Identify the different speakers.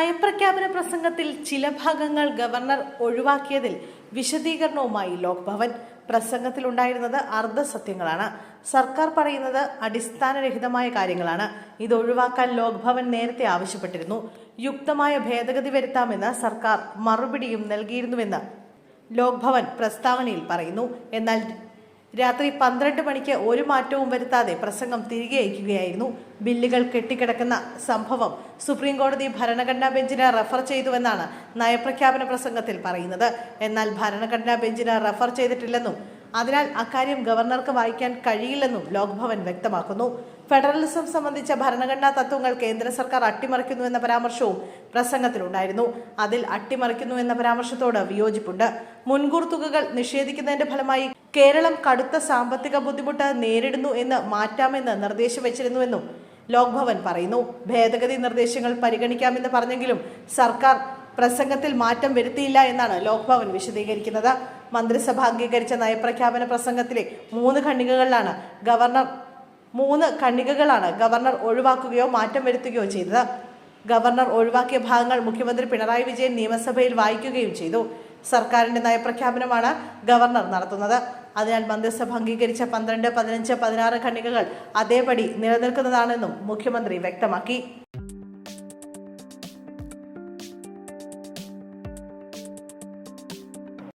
Speaker 1: നയപ്രഖ്യാപന പ്രസംഗത്തിൽ ചില ഭാഗങ്ങൾ ഗവർണർ ഒഴിവാക്കിയതിൽ വിശദീകരണവുമായി ലോക്ഭവൻ പ്രസംഗത്തിലുണ്ടായിരുന്നത് അർദ്ധസത്യങ്ങളാണ്. സർക്കാർ പറയുന്നത് അടിസ്ഥാനരഹിതമായ കാര്യങ്ങളാണ്. ഇത് ഒഴിവാക്കാൻ ലോക്ഭവൻ നേരത്തെ ആവശ്യപ്പെട്ടിരുന്നു. യുക്തമായ ഭേദഗതി വരുത്താമെന്ന് സർക്കാർ മറുപടിയും നൽകിയിരുന്നുവെന്ന് ലോക്ഭവൻ പ്രസ്താവനയിൽ പറയുന്നു. എന്നാൽ രാത്രി പന്ത്രണ്ട് മണിക്ക് ഒരു മാറ്റവും വരുത്താതെ പ്രസംഗം തിരികെ അയക്കുകയായിരുന്നു. ബില്ലുകൾ കെട്ടിക്കിടക്കുന്ന സംഭവം സുപ്രീം കോടതി ഭരണഘടനാ ബെഞ്ചിന് റഫർ ചെയ്തുവെന്നാണ് നയപ്രഖ്യാപന പ്രസംഗത്തിൽ പറയുന്നത്. എന്നാൽ ഭരണഘടനാ ബെഞ്ചിന് റഫർ ചെയ്തിട്ടില്ലെന്നും അതിനാൽ അക്കാര്യം ഗവർണർക്ക് വായിക്കാൻ കഴിയില്ലെന്നും ലോക്ഭവൻ വ്യക്തമാക്കുന്നു. ഫെഡറലിസം സംബന്ധിച്ച ഭരണഘടനാ തത്വങ്ങൾ കേന്ദ്ര സർക്കാർ അട്ടിമറിക്കുന്നു എന്ന പരാമർശവും പ്രസംഗത്തിലുണ്ടായിരുന്നു. അതിൽ അട്ടിമറിക്കുന്നു എന്ന പരാമർശത്തോട് വിയോജിപ്പുണ്ട്. മുൻകൂർ തുകകൾ നിഷേധിക്കുന്നതിന്റെ ഫലമായി കേരളം കടുത്ത സാമ്പത്തിക ബുദ്ധിമുട്ട് നേരിടുന്നു എന്ന് മാറ്റാമെന്ന് നിർദ്ദേശം വെച്ചിരുന്നുവെന്നും ലോക്ഭവൻ പറയുന്നു. ഭേദഗതി നിർദ്ദേശങ്ങൾ പരിഗണിക്കാമെന്ന് പറഞ്ഞെങ്കിലും സർക്കാർ പ്രസംഗത്തിൽ മാറ്റം വരുത്തിയില്ല എന്നാണ് ലോക്ഭവൻ വിശദീകരിക്കുന്നത്. മന്ത്രിസഭ അംഗീകരിച്ച നയപ്രഖ്യാപന പ്രസംഗത്തിലെ മൂന്ന് ഖണ്ഡികകളിലാണ് ഗവർണർ മൂന്ന് ഖണ്ഡികകളാണ് ഗവർണർ ഒഴിവാക്കുകയോ മാറ്റം വരുത്തുകയോ ചെയ്തത്. ഗവർണർ ഒഴിവാക്കിയ ഭാഗങ്ങൾ മുഖ്യമന്ത്രി പിണറായി വിജയൻ നിയമസഭയിൽ വായിക്കുകയും ചെയ്തു. സർക്കാരിന്റെ നയപ്രഖ്യാപനമാണ് ഗവർണർ നടത്തുന്നത്. അതിനാൽ മന്ത്രിസഭ അംഗീകരിച്ച പന്ത്രണ്ട് പതിനഞ്ച് പതിനാറ് ഖണ്ഡികകൾ അതേപടി നിലനിൽക്കുന്നതാണെന്നും മുഖ്യമന്ത്രി വ്യക്തമാക്കി.